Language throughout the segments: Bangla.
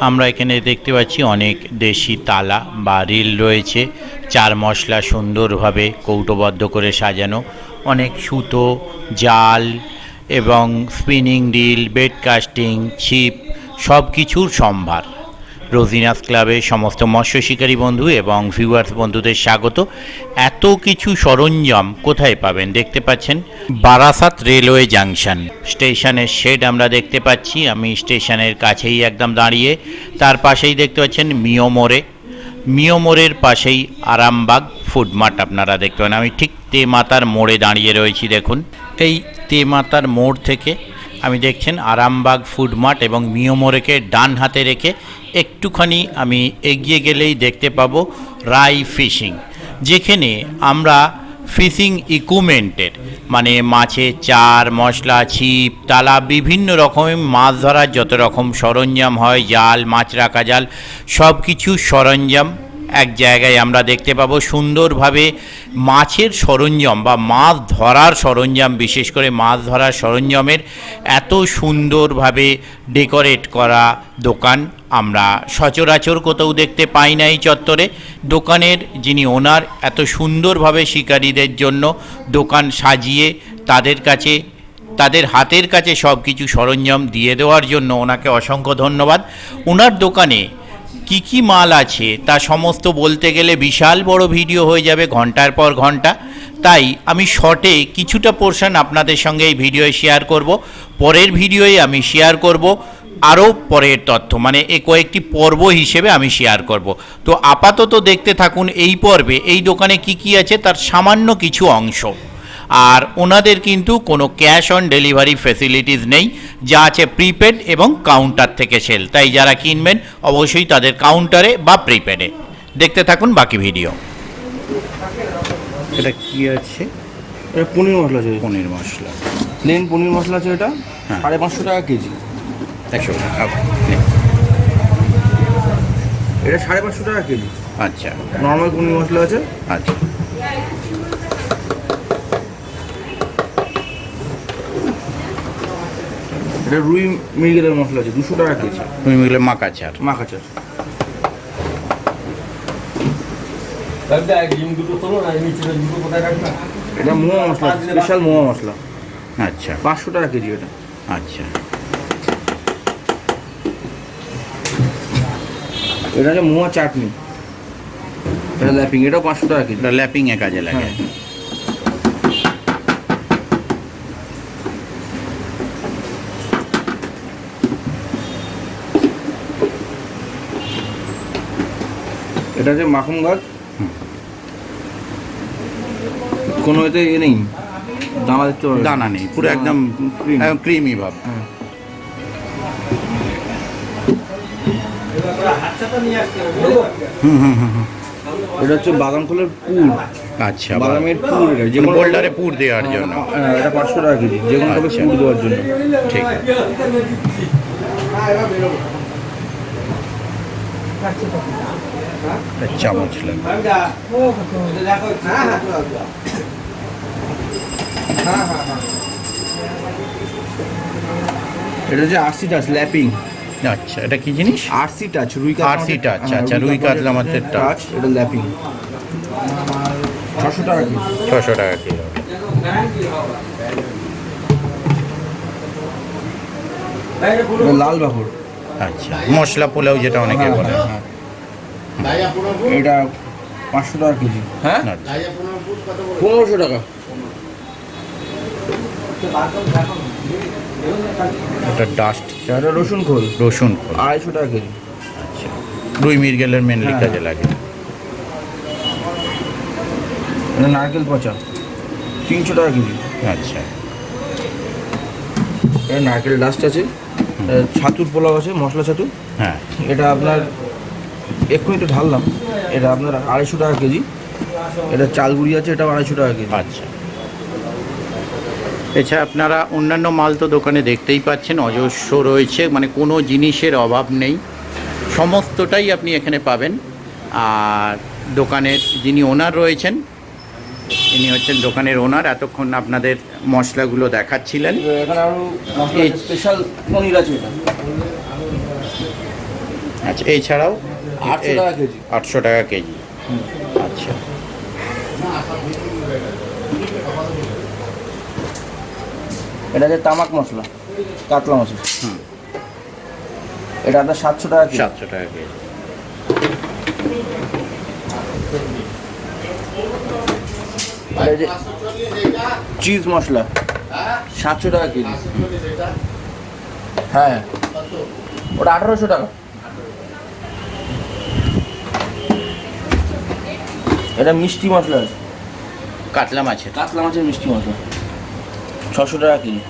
আমরা এখানে দেখতে পাচ্ছি অনেক দেশি তালা বা রিল রয়েছে। চার মশলা সুন্দরভাবে কৌটোবদ্ধ করে সাজানো। অনেক সুতো, জাল এবং স্পিনিং রিল বেড কাস্টিং ছিপ সব কিছুর সম্ভার। রোজিনাস ক্লাবে সমস্ত মৎস্য শিকারী বন্ধু এবং ভিউয়ার্স বন্ধুদের স্বাগত। এত কিছু সরঞ্জাম কোথায় পাবেন দেখতে পাচ্ছেন? Barasat railway junction. স্টেশনের শেড আমরা দেখতে পাচ্ছি। আমি স্টেশনের কাছেই একদম দাঁড়িয়ে, তার পাশেই দেখতে পাচ্ছেন মিওমোরে মিওমোরের পাশেই আরামবাগ ফুড মার্ট আপনারা দেখতে পান আমি ঠিক তেমাতার মোড়ে দাঁড়িয়ে রয়েছি, দেখুন। এই তেমাতার মোড় থেকে আমি দেখছেন আরামবাগ ফুড মার্ট এবং মিওমোরেকে ডান হাতে রেখে একটুখানি আমি এগিয়ে গেলেই দেখতে পাবো রাই ফিশিং। যেখানে আমরা ফিশিং ইকুইপমেন্টের মানে মাছের চার, মশলা, ছিপ, তালা, বিভিন্ন রকমের মাছ ধরার যত রকম সরঞ্জাম হয়, জাল, মাছ রাখা জাল সব কিছু সরঞ্জাম এক জায়গায় আমরা দেখতে পাবো সুন্দরভাবে মাছের সরঞ্জাম বা মাছ ধরার সরঞ্জাম, বিশেষ করে মাছ ধরার সরঞ্জামের এত সুন্দরভাবে ডেকোরেট করা দোকান আমরা সচরাচর কোথাও দেখতে পাই না এই চত্বরে। দোকানের যিনি ওনার এত সুন্দরভাবে শিকারীদের জন্য দোকান সাজিয়ে তাদের কাছে, তাদের হাতের কাছে সব কিছু সরঞ্জাম দিয়ে দেওয়ার জন্য ওনাকে অসংখ্য ধন্যবাদ। ওনার দোকানে কি কি মাল আছে? তা সমস্ত বলতে গেলে বিশাল বড় ভিডিও হয়ে যাবে ঘণ্টার পর ঘণ্টা। তাই আমি শর্টে কিছুটা পোর্শন আপনাদের সঙ্গে এই ভিডিওয়ে শেয়ার করব। পরের ভিডিওয়ে আমি শেয়ার করব। আরও পরের তথ্য মানে এ কয়েকটি পর্ব হিসেবে আমি শেয়ার করব। তো আপাতত দেখতে থাকুন এই পর্বে, এই দোকানে কি কি আছে, তার সামান্য কিছু অংশ। আর ওনাদের কিন্তু কোনো ক্যাশ অন ডেলিভারি ফেসিলিটিস নেই যা আছে প্রিপেড এবং কাউন্টার থেকে সেল তাই যারা কিনবেন অবশ্যই তাদের কাউন্টারে বা প্রিপেডে দেখতে থাকুন বাকি ভিডিও এটা কি আছে? এটা পনির মশলা আছে। পনির মশলা। প্লেন পনির মশলা আছে এটা? হ্যাঁ। সাড়ে পাঁচশো টাকা কেজি। একশো টাকা এটা সাড়ে পাঁচশো টাকা কেজি। আচ্ছা। নর্মাল পনির মশলা আছে। আচ্ছা। এটা রুই মৃগেলের মশলা আছে দুশো টাকা কেজি। তুমি মিলে মাকাচার মাখাচার এটা মোয়া মশলা স্পেশাল মোয়া মশলা। আচ্ছা। পাঁচশো টাকা কেজি এটা। আচ্ছা। এটা হচ্ছে মোয়া চাটনি। এটা ল্যাপিং এটাও পাঁচশো টাকা কেজি। এটা ল্যাপিংয়ে কাজে লাগে। এটা হচ্ছে মাখন গাছ কোনো এতে ইয়ে নেই? দানা দেখতে পাবে দানা নেই পুরো একদম cream। ক্রিমি ভাব। হ্যাঁ। হুম হুম হুম হুম। এটা হচ্ছে বাদাম খোলের পুর। আচ্ছা বাদামের পুর যে কোনো বোল্ডারে পুর দেওয়ার জন্য। হ্যাঁ, এটা পাঁচশো টাকা কেজি যে কোনো আচ্ছা। পুর দেওয়ার জন্য। ঠিক। আছে একটা চামচ লাগবে। এটা হচ্ছে আরসি টাচ ল্যাপিং। আচ্ছা এটা কি জিনিস? আরসি টাচ রুই RC touch, আচ্ছা, রুই কাতলা মাছের টাচ এটা ল্যাপিং। ছশো টাকা কেজি। ছশো টাকা এটা লাল বাহর। আচ্ছা মশলা পোলাও যেটা অনেকে বলে। এটা পাঁচশো টাকা কেজি। হ্যাঁ? পনেরোশো টাকা। এটা ডাস্ট এটা রসুন খোল। রসুন খোল। আড়াইশো টাকা কেজি। আচ্ছা। রুই মিরগেলের মেনলি হ্যাঁ। কাজে লাগে। এটা নারকেল পচা। তিনশো টাকা কেজি। আচ্ছা। এটা নারকেল ডাস্ট আছে। ছাতুর পোলাও আছে মশলা ছাতু। হ্যাঁ। এটা আপনার এক্ষুনি তো ঢাললাম। এটা আপনার আড়াইশো টাকা কেজি। এটা চাল গুঁড়ি আছে এটাও আড়াইশো টাকা কেজি। আচ্ছা। এছাড়া আপনারা অন্যান্য মাল তো দোকানে দেখতেই পাচ্ছেন অজস্র রয়েছে মানে কোনো জিনিসের অভাব নেই। সমস্তটাই আপনি এখানে পাবেন। আর দোকানের যিনি ওনার রয়েছেন ইনি হচ্ছেন দোকানের ওনার। এতক্ষণ আপনাদের মশলাগুলো দেখাচ্ছিলেন। স্পেশাল পনির আছে আচ্ছা এছাড়াও আটশো টাকা কেজি। আটশো টাকা কেজি। আচ্ছা। এটা যে তামাক মশলা কাতলা মশলা। হুম। এটা আপনার সাতশো টাকা সাতশো টাকা কেজি। চিজ মশলা সাতশো টাকা কেজি। হ্যাঁ। ওটা আঠারোশো টাকা। এটা মিষ্টি মশলা আছে। কাতলা মাছের। কাতলা মাছের মিষ্টি মশলা। ছশো টাকা কেজি।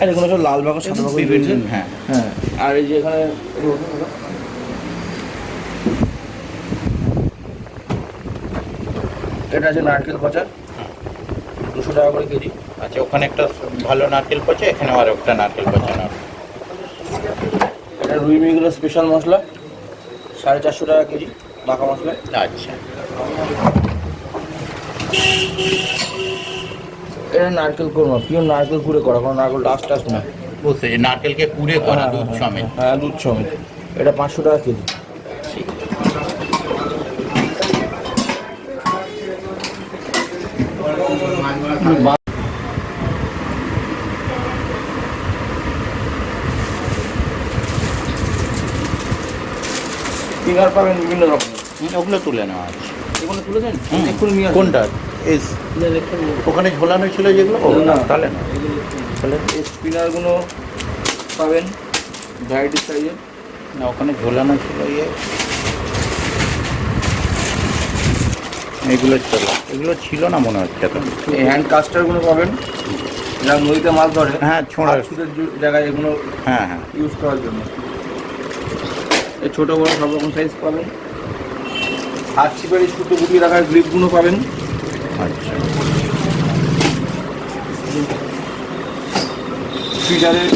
আর এগুলো সব লাল সাদা হ্যাঁ হ্যাঁ। আর এই যে এখানে এটা আছে নারকেল পচা দুশো টাকা করে কেজি। আচ্ছা ওখানে একটা ভালো নারকেল পচা এখানে আর একটা নারকেল পচা না এটা রুই মিগুলো স্পেশাল মশলা সাড়ে চারশো টাকা কেজি মাখা মশলা। আচ্ছা। এটা নারকেল কোরমা পিওর নারকেল কুড়ে করা কোনো নারকেল ডাস্ট টাস্ট না। বুঝতে নারকেলকে কুড়ে করা দুধ সমেত। হ্যাঁ দুধ সমেত। এটা পাঁচশো টাকা কেজি। ফিঙ্গার পাবেন বিভিন্ন রকম। ওগুলো তুলে নেওয়া আছে। এগুলো তুলেছেন হুম। এক্ষুনি নিয়ে কোনটা? এস। ওখানে ঝোলানো ছিল যেগুলো? ও না। তাহলে না। তাহলে স্পিনারগুলো পাবেন ভ্যারাইটি সাইজের না ওখানে ঝোলানো ছিল ইয়ে। এগুলো ছিল। এগুলো ছিল না মনে হচ্ছে তো হ্যান্ড কাস্টারগুলো পাবেন। যারা নদীতে মাছ ধরে হ্যাঁ ছোঁড়া। জায়গায় এগুলো হ্যাঁ হ্যাঁ। ইউজ করার জন্য। ছোটো বড়ো সব রকম সাইজ পাবেন। হাত ছিপের এই সুতো গুটিয়ে রাখার গ্রিপগুলো পাবেন। আচ্ছা। ফিডারের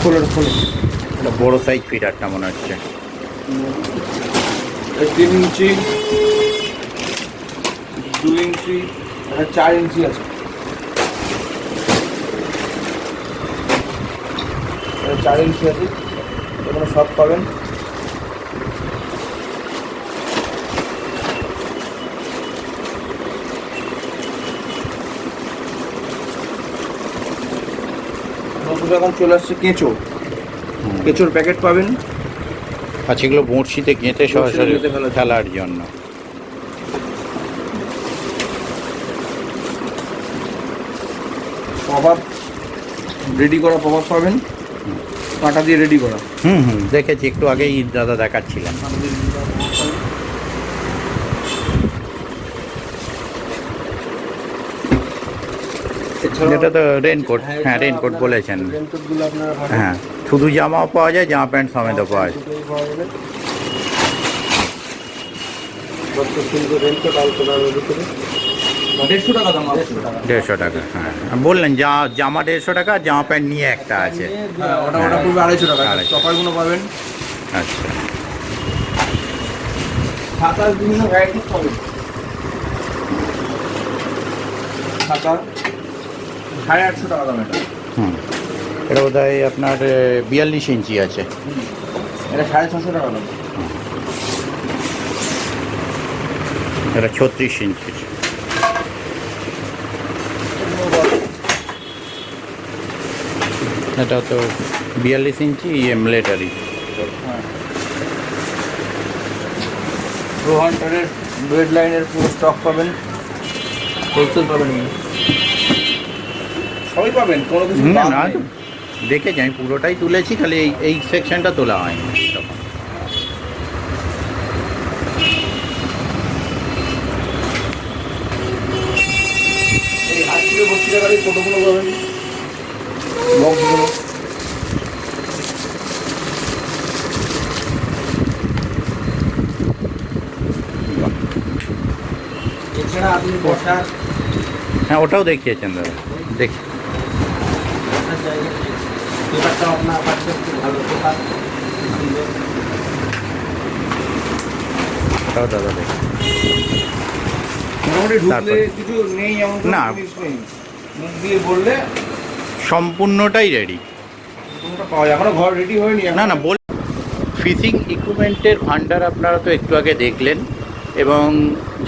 খোলের খোলে এটা বড় সাইজ ফিডারটা মনে হচ্ছে। তিন ইঞ্চি দু ইঞ্চি একটা চার ইঞ্চি আছে। চার ইঞ্চি আছে। এখানে সব পাবেন। নতুন এখন চলে আসছে কেঁচো। কেঁচোর প্যাকেট পাবেন। আচ্ছা এগুলো বড়শিতে গেঁথে সরাসরি ফেলার জন্য। পপ রেডি করা পপ পাবেন। কাঁটা দিয়ে রেডি করা। হুম হুম দেখেছি একটু আগেই দাদা দেখাচ্ছিলেন। এটা তো রেনকোট হ্যাঁ রেনকোট বলেছেন। হ্যাঁ শুধু জামাও পাওয়া যায় জামা প্যান্ট সমেতও পাওয়া যায়। দুটোই পাওয়া সুন্দর রেনকোট আলপনার ভিতরে দেড়শো টাকা দাম দেড়শো টাকা হ্যাঁ। বললেন যা জামা দেড়শো টাকা জামা প্যান্ট নিয়ে একটা আছে। হ্যাঁ ওটা ওটা পড়বে আড়াইশো টাকা। চপারগুলো পাবেন। আচ্ছা। ছাতার বিভিন্ন ভ্যারাইটিস পাবেন। ছাতা সাড়ে আটশো টাকা দাম এটা। হুম। এটা বোধ হয় আপনার বিয়াল্লিশ ইঞ্চি আছে। এটা সাড়ে ছশো টাকা দাম। এটা ছত্রিশ ইঞ্চি। এটা তো বিয়াল্লিশ ইঞ্চি এমলেটারি প্রো হান্টারের বেড লাইনের পুরো স্টক পাবেন। হোলসেল পাবেন এগুলো। সবই পাবেন কোনো কিছু না না দেখেছি আমি পুরোটাই তুলেছি খালি এই এই সেকশনটা তোলা হয়নি। তখন এই হাত ছোটোগুলো পাবেন। বক্সগুলো এছাড়া আপনি বসার হ্যাঁ ওটাও দেখিয়েছেন দাদা। দেখি। বসার জায়গা পেপারটা আপনার ভালো পেপার ওটাও দাদা দেখি। মোটামুটি ঢুকলে কিছু নেই এমন না। মুখ দিয়ে বললে সম্পূর্ণটাই রেডি না না বল ফিশিং ইকুইপমেন্টের ভান্ডার আপনারা তো একটু আগে দেখলেন এবং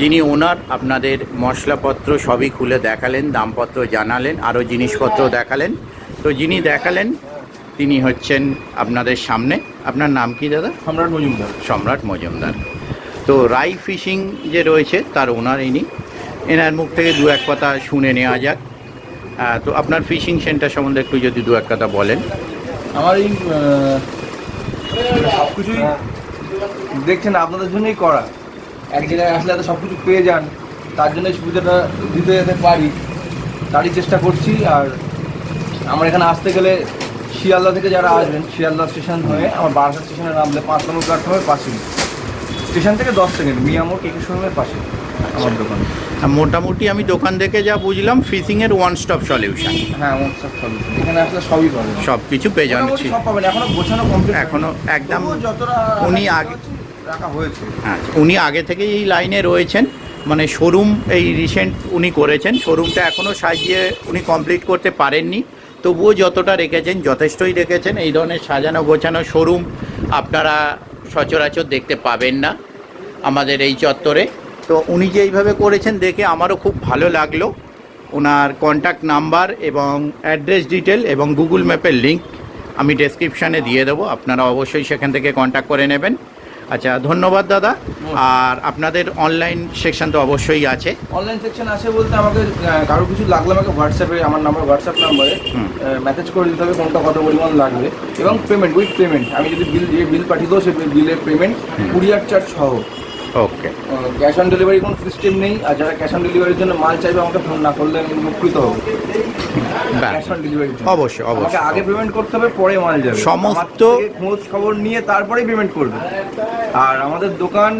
যিনি ওনার আপনাদের মশলাপত্র সবই খুলে দেখালেন দামপত্র জানালেন আরও জিনিসপত্র দেখালেন। তো যিনি দেখালেন তিনি হচ্ছেন আপনাদের সামনে। আপনার নাম কি দাদা? সম্রাট মজুমদার। সম্রাট মজুমদার। তো রাই ফিশিং যে রয়েছে তার ওনার ইনি। এনার মুখ থেকে দু এক কথা শুনে নেওয়া যাক। তো আপনার ফিশিং সেন্টার সম্বন্ধে একটু যদি দু এক কথা বলেন। আমার এই সব কিছুই দেখছেন, আপনাদের জন্যই করা। এক জায়গায় আসলে এত সব কিছু পেয়ে যান, তার জন্য সুবিধাটা দিতে যেতে পারি। তারই চেষ্টা করছি, আর আমার এখানে আসতে গেলে শিয়ালদা থেকে যারা আসবেন, শিয়ালদা স্টেশন হয়ে আমার বারাসা স্টেশনে নামলে পাঁচ নম্বর প্ল্যাটফর্মের পাশে স্টেশন থেকে দশ সেকেন্ড মিয়ামোর কেকের শোরুমের পাশে। আমার দোকান। মোটামুটি আমি দোকান থেকে যা বুঝলাম ফিশিংয়ের ওয়ান স্টপ সলিউশন হ্যাঁ আমার সব সলিউশন এখানে আসলে সবই পাবেন। সব কিছু পেয়ে যাচ্ছি। সব পাবেন। এখনও গোছানো কমপ্লিট এখনও একদম উনি আগে- রাখা হয়েছে। হ্যাঁ উনি আগে থেকেই এই লাইনে রয়েছেন। মানে শোরুম এই রিসেন্ট উনি করেছেন। শোরুমটা এখনও সাজিয়ে উনি কমপ্লিট করতে পারেননি। তবুও যতটা রেখেছেন যথেষ্টই রেখেছেন। এই ধরনের সাজানো গোছানো শোরুম আপনারা সচরাচর দেখতে পাবেন না। আমাদের এই চত্বরে। তো উনি যে এইভাবে করেছেন দেখে আমারও খুব ভালো লাগল। ওনার কন্ট্যাক্ট নাম্বার এবং অ্যাড্রেস ডিটেল এবং গুগল ম্যাপের লিঙ্ক আমি ডেসক্রিপশানে দিয়ে দেবো। আপনারা অবশ্যই সেখান থেকে কন্ট্যাক্ট করে নেবেন। আচ্ছা ধন্যবাদ দাদা। আর আপনাদের অনলাইন সেকশন তো অবশ্যই আছে। অনলাইন সেকশন আছে বলতে আমাকে কারও কিছু লাগলে আমাকে হোয়াটসঅ্যাপে আমার নাম্বার হোয়াটসঅ্যাপ নাম্বারে। মেসেজ করে দিতে হবে কোনটা কত পরিমাণ লাগবে এবং পেমেন্ট উইথ পেমেন্ট আমি যদি বিল বিল পাঠিয়ে দেবো সেই বিলের পেমেন্ট কুরিয়ার চার্জ সহ। ওকে ক্যাশ অন ডেলিভারি কোনো সিস্টেম নেই আর যারা ক্যাশ অন ডেলিভারির জন্য মাল চাইবে আমাকে ফোন না করলে আমি উপকৃত হব। ক্যাশ অন ডেলিভারি অবশ্যই অবশ্যই আগে পেমেন্ট করতে হবে পরে মাল যাবে। সমস্ত- খোঁজ খবর নিয়ে তারপরেই পেমেন্ট করবে। আর আমাদের দোকান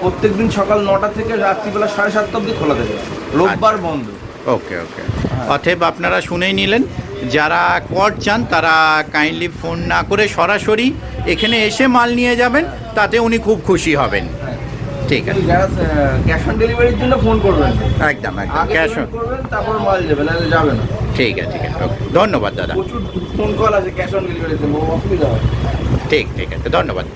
প্রত্যেক দিন সকাল নটা থেকে রাত্রিবেলা সাড়ে সাতটা অবধি খোলা থাকে। রোববার আচ্ছা। বন্ধ। ওকে ওকে অতএব আপনারা শুনেই নিলেন যারা কট চান তারা কাইন্ডলি ফোন না করে সরাসরি এখানে এসে মাল নিয়ে যাবেন তাতে উনি খুব খুশি হবেন। ঠিক আছে। যারা ক্যাশ অন ডেলিভারির জন্য ফোন করবেন একদম একদম। ক্যাশ অন করবেন তারপর মাল যাবে নাহলে যাবে না। ঠিক আছে ঠিক আছে। ওকে ধন্যবাদ দাদা। প্রচুর ফোন কল আছে ক্যাশ অন ডেলিভারিতে অসুবিধা হয় ঠিক ঠিক আছে। ধন্যবাদ।